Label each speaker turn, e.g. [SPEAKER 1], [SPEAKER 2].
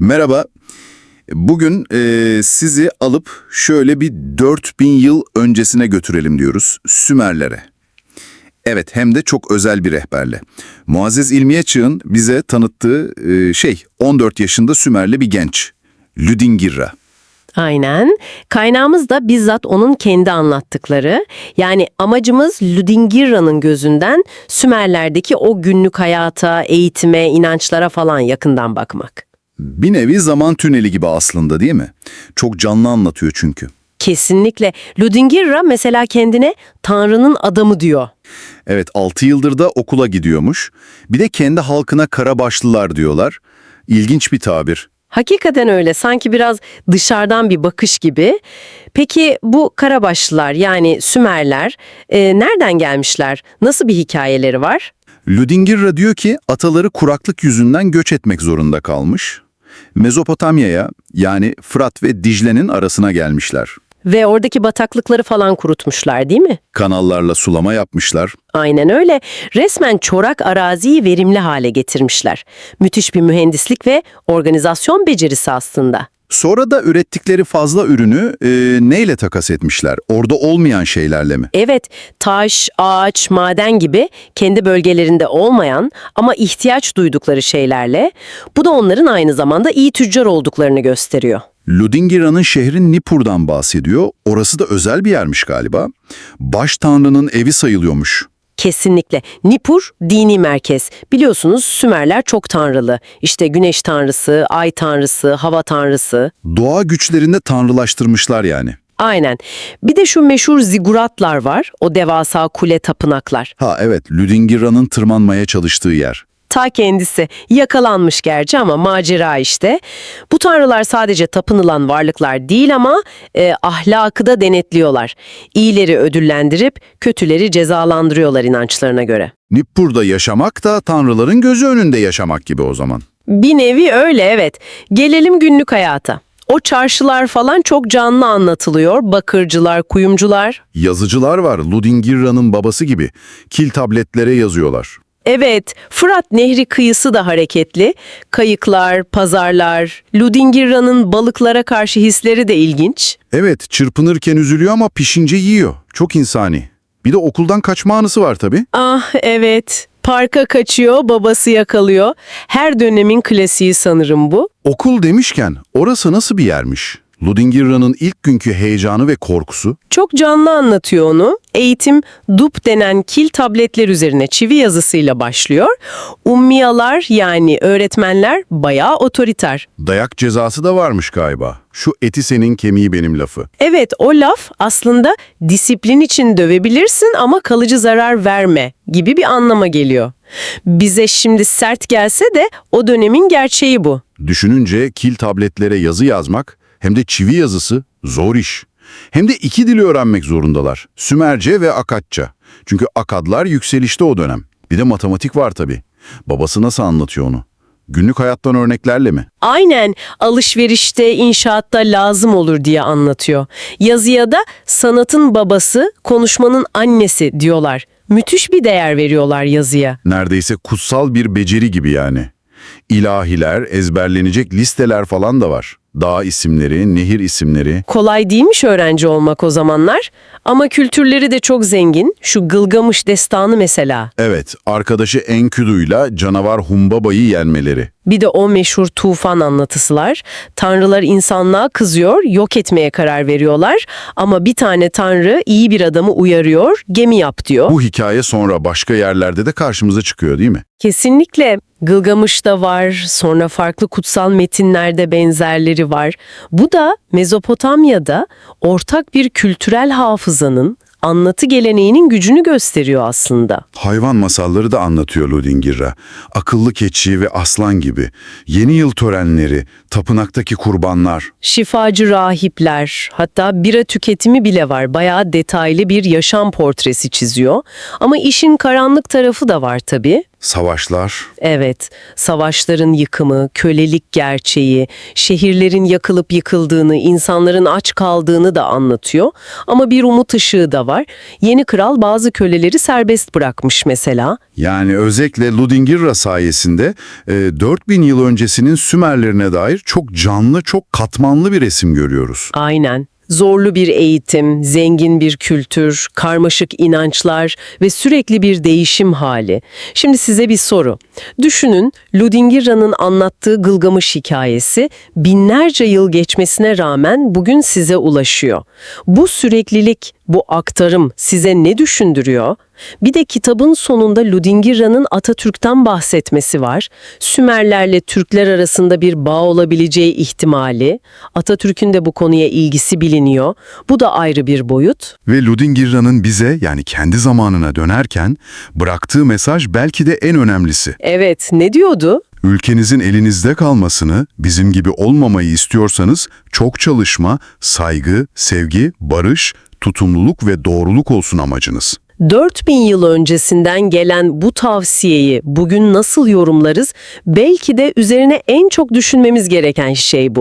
[SPEAKER 1] Merhaba. Bugün e, sizi alıp şöyle bir 4000 yıl öncesine götürelim diyoruz Sümerlere. Evet hem de çok özel bir rehberle. Muazzez İlmiye Çığ'ın bize tanıttığı e, şey 14 yaşında Sümerli bir genç. Lüdingirra.
[SPEAKER 2] Aynen. Kaynağımız da bizzat onun kendi anlattıkları. Yani amacımız Ludingirra'nın gözünden Sümerlerdeki o günlük hayata, eğitime, inançlara falan yakından bakmak.
[SPEAKER 1] Bir nevi zaman tüneli gibi aslında değil mi? Çok canlı anlatıyor çünkü.
[SPEAKER 2] Kesinlikle. Ludingirra mesela kendine Tanrı'nın adamı diyor.
[SPEAKER 1] Evet 6 yıldır da okula gidiyormuş. Bir de kendi halkına karabaşlılar diyorlar. İlginç bir tabir.
[SPEAKER 2] Hakikaten öyle. Sanki biraz dışarıdan bir bakış gibi. Peki bu Karabaşlılar yani Sümerler e, nereden gelmişler? Nasıl bir hikayeleri var?
[SPEAKER 1] Ludingirra diyor ki ataları kuraklık yüzünden göç etmek zorunda kalmış. Mezopotamya'ya yani Fırat ve Dicle'nin arasına gelmişler.
[SPEAKER 2] Ve oradaki bataklıkları falan kurutmuşlar değil mi?
[SPEAKER 1] Kanallarla sulama yapmışlar.
[SPEAKER 2] Aynen öyle. Resmen çorak araziyi verimli hale getirmişler. Müthiş bir mühendislik ve organizasyon becerisi aslında.
[SPEAKER 1] Sonra da ürettikleri fazla ürünü e, neyle takas etmişler? Orada olmayan şeylerle mi?
[SPEAKER 2] Evet, taş, ağaç, maden gibi kendi bölgelerinde olmayan ama ihtiyaç duydukları şeylerle bu da onların aynı zamanda iyi tüccar olduklarını gösteriyor.
[SPEAKER 1] Ludingirra'nın şehrin Nippur'dan bahsediyor. Orası da özel bir yermiş galiba. Baş tanrının evi sayılıyormuş.
[SPEAKER 2] Kesinlikle. Nippur dini merkez. Biliyorsunuz Sümerler çok tanrılı. İşte güneş tanrısı, ay tanrısı, hava tanrısı.
[SPEAKER 1] Doğa güçlerinde tanrılaştırmışlar yani.
[SPEAKER 2] Aynen. Bir de şu meşhur ziguratlar var. O devasa kule tapınaklar.
[SPEAKER 1] Ha evet, Ludingirra'nın tırmanmaya çalıştığı yer.
[SPEAKER 2] Ta kendisi yakalanmış gerçi ama macera işte. Bu tanrılar sadece tapınılan varlıklar değil ama e, ahlakı da denetliyorlar. İyileri ödüllendirip kötüleri cezalandırıyorlar inançlarına göre.
[SPEAKER 1] Nippur'da yaşamak da tanrıların gözü önünde yaşamak gibi o zaman.
[SPEAKER 2] Bir nevi öyle evet. Gelelim günlük hayata. O çarşılar falan çok canlı anlatılıyor. Bakırcılar, kuyumcular.
[SPEAKER 1] Yazıcılar var, Ludingirra'nın babası gibi. Kil tabletlere yazıyorlar.
[SPEAKER 2] Evet, Fırat Nehri kıyısı da hareketli. Kayıklar, pazarlar, Ludingirra'nın balıklara karşı hisleri de ilginç.
[SPEAKER 1] Evet, çırpınırken üzülüyor ama pişince yiyor. Çok insani. Bir de okuldan kaçma anısı var tabii.
[SPEAKER 2] Ah evet, parka kaçıyor, babası yakalıyor. Her dönemin klasiği sanırım bu.
[SPEAKER 1] Okul demişken orası nasıl bir yermiş? Ludingirra'nın ilk günkü heyecanı ve korkusu.
[SPEAKER 2] Çok canlı anlatıyor onu. Eğitim dup denen kil tabletler üzerine çivi yazısıyla başlıyor. Ummiyalar yani öğretmenler bayağı otoriter.
[SPEAKER 1] Dayak cezası da varmış galiba. Şu eti senin kemiği benim lafı.
[SPEAKER 2] Evet o laf aslında disiplin için dövebilirsin ama kalıcı zarar verme gibi bir anlama geliyor. Bize şimdi sert gelse de o dönemin gerçeği bu.
[SPEAKER 1] Düşününce kil tabletlere yazı yazmak hem de çivi yazısı zor iş. Hem de iki dili öğrenmek zorundalar. Sümerce ve Akatça. Çünkü Akadlar yükselişte o dönem. Bir de matematik var tabii. Babası nasıl anlatıyor onu? Günlük hayattan örneklerle mi?
[SPEAKER 2] Aynen alışverişte, inşaatta lazım olur diye anlatıyor. Yazıya da sanatın babası, konuşmanın annesi diyorlar. Müthiş bir değer veriyorlar yazıya.
[SPEAKER 1] Neredeyse kutsal bir beceri gibi yani. İlahiler, ezberlenecek listeler falan da var. Dağ isimleri, nehir isimleri.
[SPEAKER 2] Kolay değilmiş öğrenci olmak o zamanlar ama kültürleri de çok zengin. Şu Gılgamış destanı mesela.
[SPEAKER 1] Evet, arkadaşı Enkidu'yla canavar Humbaba'yı yenmeleri.
[SPEAKER 2] Bir de o meşhur tufan anlatısılar. Tanrılar insanlığa kızıyor, yok etmeye karar veriyorlar. Ama bir tane tanrı iyi bir adamı uyarıyor, gemi yap diyor.
[SPEAKER 1] Bu hikaye sonra başka yerlerde de karşımıza çıkıyor değil mi?
[SPEAKER 2] Kesinlikle. Gılgamış'ta var, sonra farklı kutsal metinlerde benzerleri var. Bu da Mezopotamya'da ortak bir kültürel hafızanın, anlatı geleneğinin gücünü gösteriyor aslında.
[SPEAKER 1] Hayvan masalları da anlatıyor Ludingirra. Akıllı keçi ve aslan gibi. Yeni yıl törenleri, tapınaktaki kurbanlar.
[SPEAKER 2] Şifacı rahipler, hatta bira tüketimi bile var. Bayağı detaylı bir yaşam portresi çiziyor. Ama işin karanlık tarafı da var tabii.
[SPEAKER 1] Savaşlar.
[SPEAKER 2] Evet, savaşların yıkımı, kölelik gerçeği, şehirlerin yakılıp yıkıldığını, insanların aç kaldığını da anlatıyor. Ama bir umut ışığı da var. Yeni kral bazı köleleri serbest bırakmış mesela.
[SPEAKER 1] Yani özellikle Ludingirra sayesinde e, 4000 yıl öncesinin Sümerlerine dair çok canlı, çok katmanlı bir resim görüyoruz.
[SPEAKER 2] Aynen. Zorlu bir eğitim, zengin bir kültür, karmaşık inançlar ve sürekli bir değişim hali. Şimdi size bir soru. Düşünün, Ludingirra'nın anlattığı Gılgamış hikayesi binlerce yıl geçmesine rağmen bugün size ulaşıyor. Bu süreklilik, bu aktarım size ne düşündürüyor? Bir de kitabın sonunda Ludingirra'nın Atatürk'ten bahsetmesi var. Sümerlerle Türkler arasında bir bağ olabileceği ihtimali. Atatürk'ün de bu konuya ilgisi biliniyor. Bu da ayrı bir boyut.
[SPEAKER 3] Ve Ludingirra'nın bize yani kendi zamanına dönerken bıraktığı mesaj belki de en önemlisi.
[SPEAKER 2] Evet, ne diyordu?
[SPEAKER 3] Ülkenizin elinizde kalmasını, bizim gibi olmamayı istiyorsanız çok çalışma, saygı, sevgi, barış, tutumluluk ve doğruluk olsun amacınız.
[SPEAKER 2] 4000 yıl öncesinden gelen bu tavsiyeyi bugün nasıl yorumlarız? Belki de üzerine en çok düşünmemiz gereken şey bu.